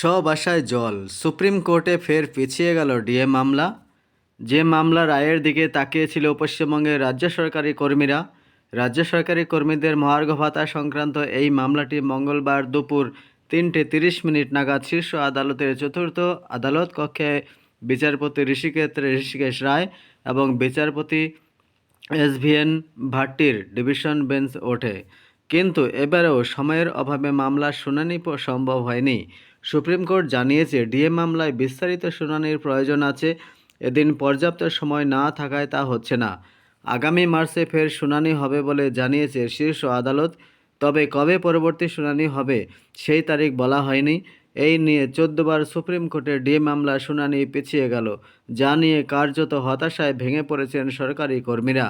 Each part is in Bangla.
সব আশায় জল। সুপ্রিম কোর্টে ফের পিছিয়ে গেল ডিএ মামলা। যে মামলা রায়ের দিকে তাকিয়েছিল পশ্চিমবঙ্গের রাজ্য সরকারি কর্মীরা, রাজ্য সরকারি কর্মীদের মহার্ঘ ভাতা সংক্রান্ত এই মামলাটি মঙ্গলবার দুপুর তিনটে তিরিশ মিনিট নাগাদ শীর্ষ আদালতের চতুর্থ আদালত কক্ষে বিচারপতি ঋষিকেশ ঋষিকেশ রায় এবং বিচারপতি এসভিএন ভাট্টির ডিভিশন বেঞ্চ ওঠে। কিন্তু এবারেও সময়ের অভাবে মামলার শুনানি সম্ভব হয়নি। সুপ্রিম কোর্ট জানিয়েছে, ডিএ মামলায় বিস্তারিত শুনানির প্রয়োজন আছে। এদিন পর্যাপ্ত সময় না থাকায় তা হচ্ছে না। আগামী মার্চে ফের শুনানি হবে বলে জানিয়েছে শীর্ষ আদালত। তবে কবে পরবর্তী শুনানি হবে সেই তারিখ বলা হয়নি। এই নিয়ে চোদ্দবার সুপ্রিম কোর্টে ডিএ মামলার শুনানি পিছিয়ে গেল, যা নিয়ে কার্যত হতাশায় ভেঙে পড়েছেন সরকারি কর্মীরা।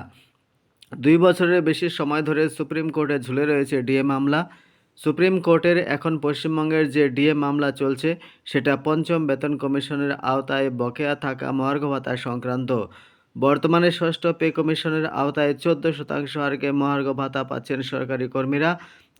দুই বছরের বেশি সময় ধরে সুপ্রিম কোর্টে ঝুলে রয়েছে ডিএ মামলা। সুপ্রিম কোর্টের এখন পশ্চিমবঙ্গের যে ডিএ মামলা চলছে, সেটা পঞ্চম বেতন কমিশনের আওতায় বকেয়া থাকা মহার্ঘ ভাতা সংক্রান্ত। বর্তমানে ষষ্ঠ পে কমিশনের আওতায় চোদ্দ শতাংশ হারকে মহার্ঘ ভাতা পাচ্ছেন সরকারি কর্মীরা।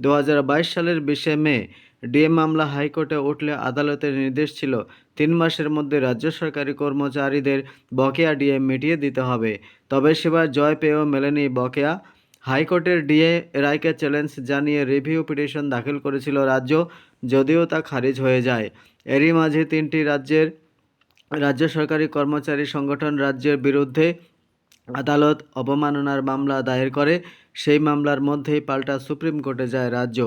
দু হাজার বাইশ সালের বিশে মে ডিএ মামলা হাইকোর্টে উঠলে আদালতের নির্দেশ ছিল, তিন মাসের মধ্যে রাজ্য সরকারি কর্মচারীদের বকেয়া ডিএ মিটিয়ে দিতে হবে। তবে সেবার জয় পেয়েও মেলেনি বকেয়া। হাইকোর্টের ডিএ রায়কে চ্যালেঞ্জ জানিয়ে রিভিউ পিটিশন দাখিল করেছিল রাজ্য, যদিও তা খারিজ হয়ে যায়। এরই মাঝে তিনটি রাজ্যের, রাজ্য সরকারি কর্মচারী সংগঠন রাজ্যের বিরুদ্ধে আদালত অবমাননার মামলা দায়ের করে। সেই মামলার মধ্যেই পাল্টা সুপ্রিম কোর্টে যায় রাজ্য।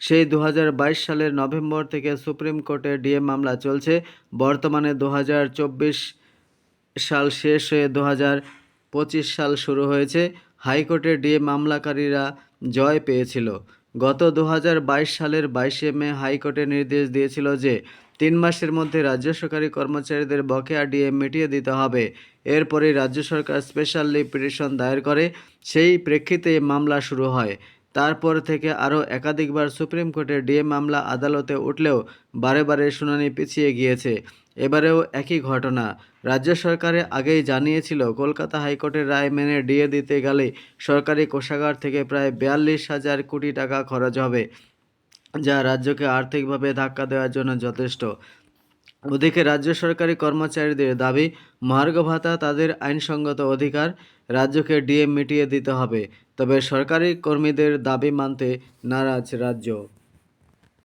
সেই দু হাজার বাইশ সালের নভেম্বর থেকে সুপ্রিম কোর্টে ডিএ মামলা চলছে। বর্তমানে দু হাজার চব্বিশ সাল শেষ হয়ে দু সাল শুরু হয়েছে। হাইকোর্টে ডিএ মামলাকারীরা জয় পেয়েছিল। গত দু হাজার বাইশ সালের বাইশে মে হাইকোর্টে নির্দেশ দিয়েছিল যে, তিন মাসের মধ্যে রাজ্য সরকারি কর্মচারীদের বকেয়া ডিএ মিটিয়ে দিতে হবে। এরপরেই রাজ্য সরকার স্পেশাল পিটিশন দায়ের করে। সেই প্রেক্ষিতে মামলা শুরু হয়। তারপর থেকে আরও একাধিকবার সুপ্রিম কোর্টে ডিএ মামলা আদালতে উঠলেও বারে বারে শুনানি পিছিয়ে গিয়েছে। এবারেও একই ঘটনা। রাজ্য সরকারে আগেই জানিয়েছিল, কলকাতা হাইকোর্টের রায় মেনে ডিএ দিতে গেলে সরকারি কোষাগার থেকে প্রায় বিয়াল্লিশ হাজার কোটি টাকা খরচ হবে, যা রাজ্যকে আর্থিকভাবে ধাক্কা দেওয়ার জন্য যথেষ্ট। ওদিকে রাজ্য সরকারি কর্মচারীদের দাবি মহার্ঘ ভাতা তাদের আইনসঙ্গত অধিকার, রাজ্যকে ডিএ মিটিয়ে দিতে হবে। তবে সরকারি কর্মীদের দাবি মানতে নারাজ রাজ্য।